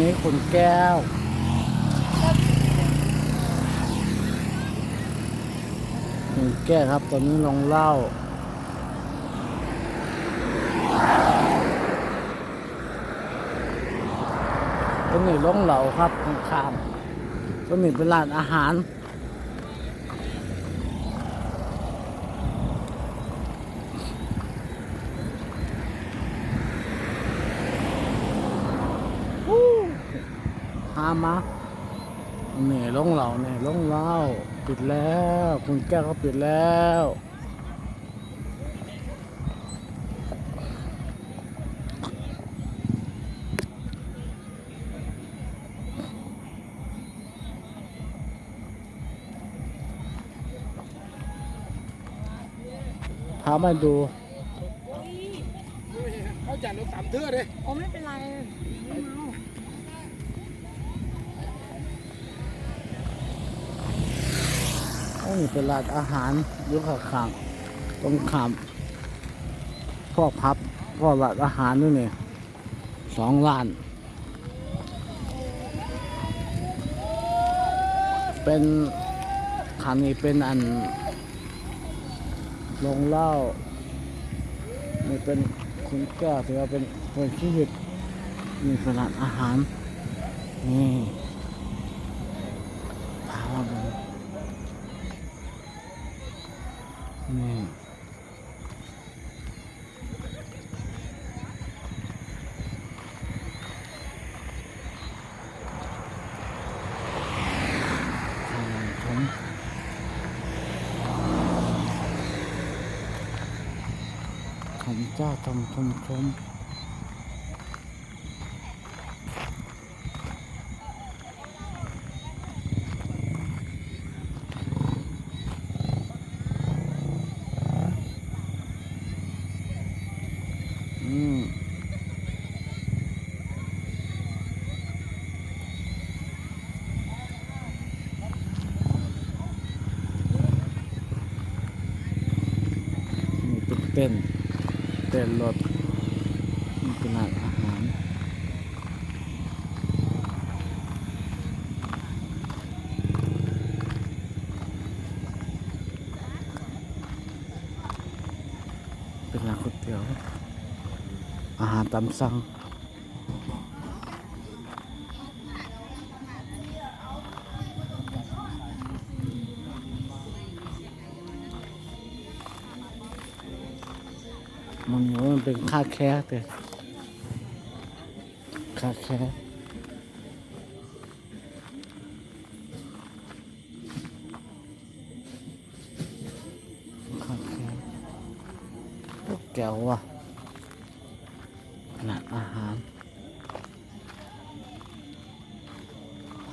นี้คุณแก้ว คุณแก้วครับ ตอนนี้ลงเหล้าต้นนี้ลงเหล่าครับข้างๆตัวนี้เป็นร้านอาหาร พามาเนี่ยลงเหล่าเนี่ยลงเหล่าปิดแล้วคุณแก้วเขาปิดแล้วพามาดูเขาจัดรถสามเทื่อเลยโอ้ไม่เป็นไร โอ้นี่เป็นร้านอาหารอยุคข้างๆตรงขามพวกพับพวกร้านอาหารด้วยนี่สองร้าน เป็นขันนี้เป็นอันลงเหล้านี่เป็นคุณแก้วถือว่าเป็นคนชีวิตนี่เป็นร้านอาหารนี่พามาดูนี่ ผมผม จ้าชมชมชมอืมนี่เป็น เต้นรถนี่เป็นร้านอาหารเป็นร้านก๋วยเตี๋ยวอาหารตามสั่ง เป็นค่าแค่แต่ค่าแค่ค่าแค่พวกแก้วว่ะขนาดอาหาร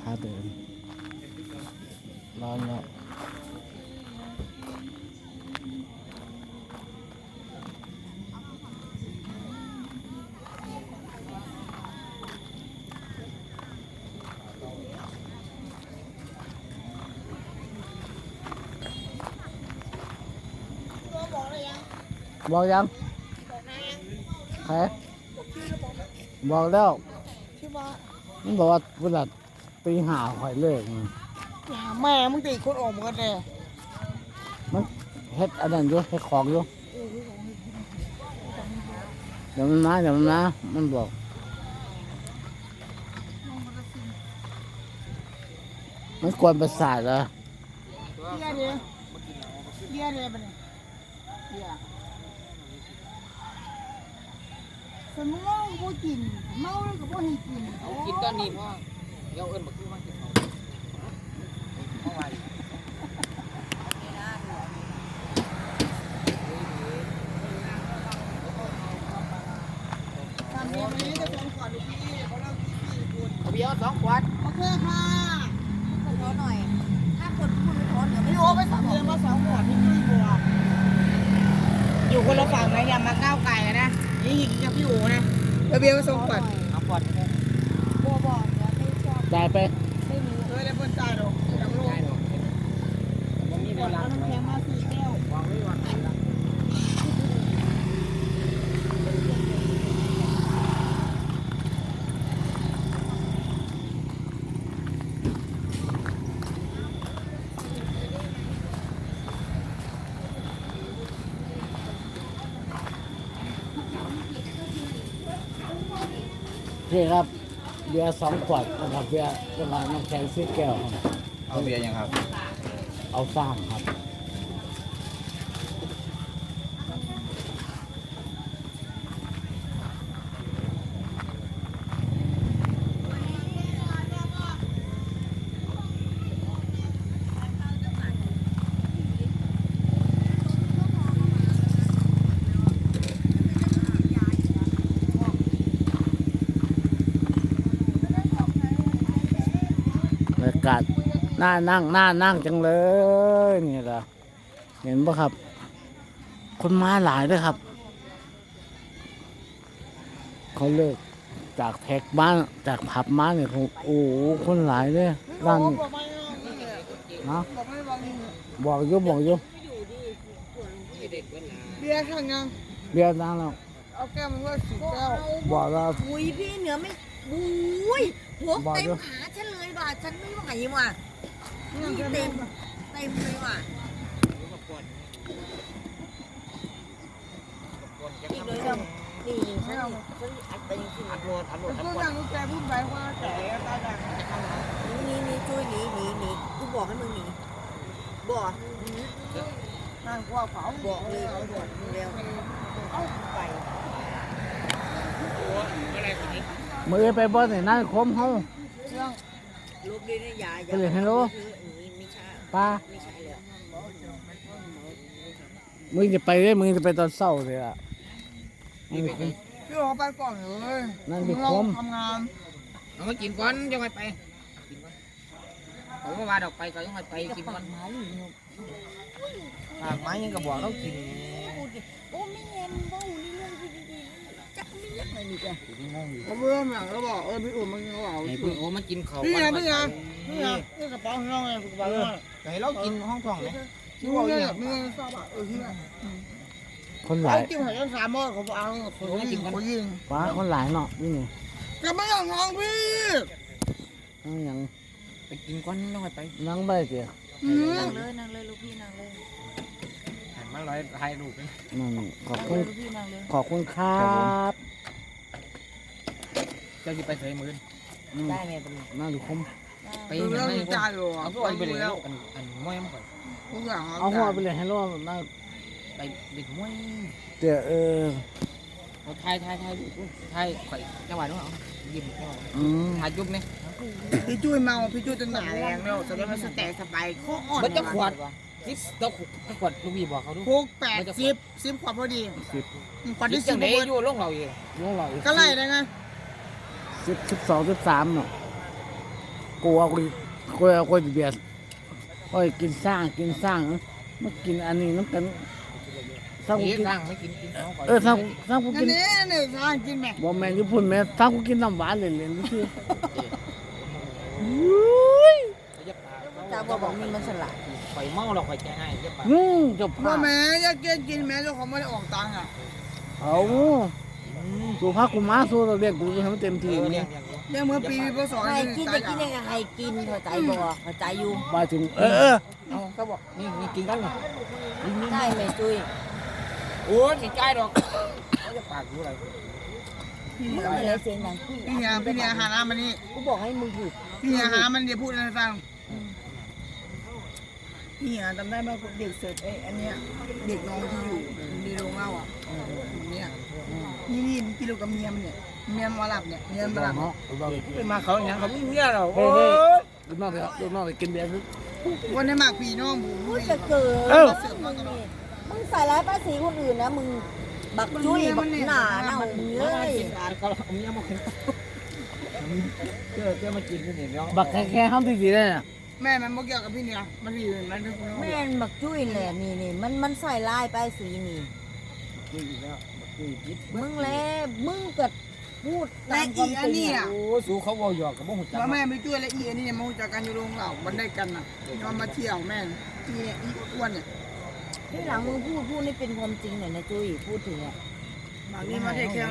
พาเดินร้อนแล้ว บอกยังใครบอกแล้วที่ว่ามันบอกว่าเวลาตีหาข่อยเลิกมันอย่าแม่มึงตีคนออกมาเลยมันเฮ็ดอันนั้นอยู่เฮ็ดของอยู่เดี๋ยวมันมาเดี๋ยวมันมามันบอกมันกวนประสาทเหรอเบี้ยเลยเบี้ยเลยไปเลยเบี้ย สมมติว่ากินเมาแล้วก็บ่ให้กินกินตอนนี้พ่อเดี๋ยวเอิ้นบักคือมากินข้าวเมื่อวานทำเบี้ยนี้จะเป็นก่อนลูกพี่เขาเล่าที่คุณเอาเบียร์สองขวดโอเคค่ะขอหน่อย ถ้าคนพูดไม่พอเดี๋ยวไม่พี่โอ้ไปสั่งเบียร์มาสองขวดพี่พี่บัวอยู่คนละฝั่งนะอย่ามาก้าวไก่นะ นี่กินกับพี่โอนะเอาเบียร์มาสองขวดเอาขวดไปเลยบัวบอกเดี๋ยวไม่ชอบจ่ายไปไม่มีเคยได้เพิ่นจ่ายดอกจำลูกได้หรอกมันมีขเววดลาแล้วน้ำแข็งมาสี่แก้ววางไว้วาง เคครับเบียร์สองขวดนะครับเบียร์ประมาณน้ำแข็งสิบแก้วครับเอาเบียร์ยังครับ เอาสร้างครับากาศน่านั่งน่านั่งจังเลยนี่แหละเห็นปะครับ คนมาหลายด้วยครับ เขาเลิกจากแท็กบ้านจากผับมาเนี่ยเขาโอ้โหคนหลายเลยร้านบอกไม่ได้นะบอกไม่ได้บอกนี่บอกอยุบอกอยุเบียร์ข้างยังเบียร์นั่งแล้วเอาแก้วมันว่าสิบแก้วบอกแล้วอุ้ยพี่เหนือไม่ อุ้ยหัวบอกเต็มด้วยขาฉันเลยว่ะฉันไม่ไหวว่ะนี่เต็มเต็มเลยว่ะอีกเลยเดียวนี่นี่ฉันฉันอัดไปจริงอัดโหลดอัดโหลดมันอัดก็โหลนั่ดงแกพูดไปว่าแต่ตาดังๆนี่นี่ช่วยหนีหนีหนีกูบอกให้มึงหนีบอกนั่งกว่าเผาบอกเลยบอกมึงเร็วเอาไป มือไปบอสเนี่ยนั่งคมเฮาลูกดีนะยายไปเลยฮัลโหลนี่ไม่ใช่ป้าไม่ใช่เลยมึงจะไปได้มึงจะไปตอนเช้าเลยอะนั่งคุมพี่บอกไปก่อนเลยนั่นดิเราคมทำงานเอามากินก่อนยังไงไปกินก่อนผมก็ว่าดอกไปก็ยังไงไปกินก่อนหมาหรือเนาะปากไม้ยังก็บอกเรากินโอ้ไม่เห็นว่า ไม่ยักเลยนี่จ้ะเขาเริ่มอย่างเราบอกเออพี่อุ่นมันยังเอาไอ้เพื่อนโอ้มากินเขาพี่ก่ไงอนพี่ไงพี่ไงนี่กระเป๋าของเราไงกระเป๋าเราให้เรากินห้องท้องเลยพี่ว่าเนี่ยพี่ไงทราบอะเออพี่ไงคนหเขาลายกินหอยยังสามหม้อเขาเอาคนยิงคนยิงป้าคนหลายเนาะนี่ไงจะไม่ต้องงองพี่นั่งยังไปกินก่อนยังไงไปนั่งไปเดี๋ยวอืมนั่งเลยนั่งเลยลูกพี่นั่งเลยหันมาลอยถ่ายรูปนั่นขอบนั่งคุเลณยลูกพี่นั่งเลยขอบคุณครับ เจ้าจะไปใส่มืออืมได้ไหมตรงนี้นั่งดูคมไปดูเห็นแล้วไหมจ่ายอยู่เอาก็ไปเลยแล้วอันอันมวยมันก่อนทุกอย่างเอาหัวไปเลยให้รอดนั่งไปเด็กมวยเดี๋ยวเออเอาถ่ายถ่ายถ่ายถ่ายข่อยจังหวะนู้นเอายิ้มจังหวะอืมถ่ายจุ๊บเนี่ยพี่จุ้ยเมาพี่จุ้ยจนหนาแรงแล้วแสดงว่าสแตกสบายโคตรอ่อนมันจะขวดสิบตัวขวดลูกพี่บอกเขาดูโคกแปดสิบสิบขวบพอดีสิบขวดดิที่จัสิงบไหนอยู่ลงเราอยู่น้องเราอีกก็ไล่ได้ไง สิบสิบสองสิบสามเนาะกลัวกูกลัวกูจะเบียดโอ้ยกินสร้างกินสร้างมากินอันนี้น้ำกันถ้ากูนี่กินร่างไม่กินกินเขาก่อนเออถ้าถ้ากูอักินนนี้เนี่ยทานกินแม่บ่แม่นญี่ปุ่นแม่ถ้ากูกินน้ำหวานเลยเลยนี่คือจ้าบอกบอกมีมันสลัดข่อยเมาเราข่อยแกให้เยอะปะอืมจบพ่อผ้าแม่อยากกินกินแม่เจ้าของไม่ได้ออกตังค์อะเอา สู่พักกูมาสู่เราเรียกกูให้มันเต็มที่อเนี่เนี่ยเนี่ยเมื่อปีพศให้กินจะกินยังไงให้กินเข้าใจบ่เข้าใจอยู่มาถึงเออเออเอาก็บอกนี่นี่กินกันเลยได้ไหมจุ้ยโอ้ยสิใจดอกเขาจะปากรู้อะไรมึงอะไรเสียงดังพี่เนี่ยพี่เนี่ยหาน้ำมันนี่กูบอกให้มึงหยุดพี่เนี่ยหามันเดี๋ยวพูดให้ฟังพี่เนี่ยจำได้ไหมเด็กเสิร์ฟไอ้อันเนี้ยเด็กน้องที่อยู่ในโรงเล้าอะเนี่ย นี่นี่มันกินลูกกับเมียมันเนี่ยเมียมาหลับเนี่ยเมียมาหลับเนาะเป็นมาเขาอย่างเขาไม่เงี้ยเราเฮ้ยเฮ้ยลูกน้องไปลูกน้องไปกินเบียร์วันนี้หมากพี่น้องผมพูดจะเกิดเอ้ามึงนี่มึงใส่ร้ายป้าสีคนอื่นนะมึงบักจุ้ยบักหนาเน่าเลยกินอ่านเขาเอาเมียมากินเจอเจอมากินนี่เนี่ยบักแค่แค่ห้องที่ดีเลยน่ะแม่มันบอกเกี่ยวกับพี่เนี่ยมันอยู่นั่นทุกคนแม่นบักจุ้ยแหละนี่นี่มันมันใส่ร้ายป้าสีนี่ กินอีกแล้วกินอีกมึงแลมึงก็พูดและตามควาอีมอันจริงนี้อะอะโอ้สูเขาบอกหยอกกับบ่หุ่นจัว่าแม่ไม่ช่วยและอีอันนี้เนี่ยมาจากกันอยู่โรงเหล้ามันได้กันอะยอมมาเที่ยวแม่อีเนี่ยอีอ้วนเนี่ยที่หลังมึงพูดพูดนี่เป็นความจริงหน่อยนะจุ้ยพูดถึงอะบางทีมาได้แค่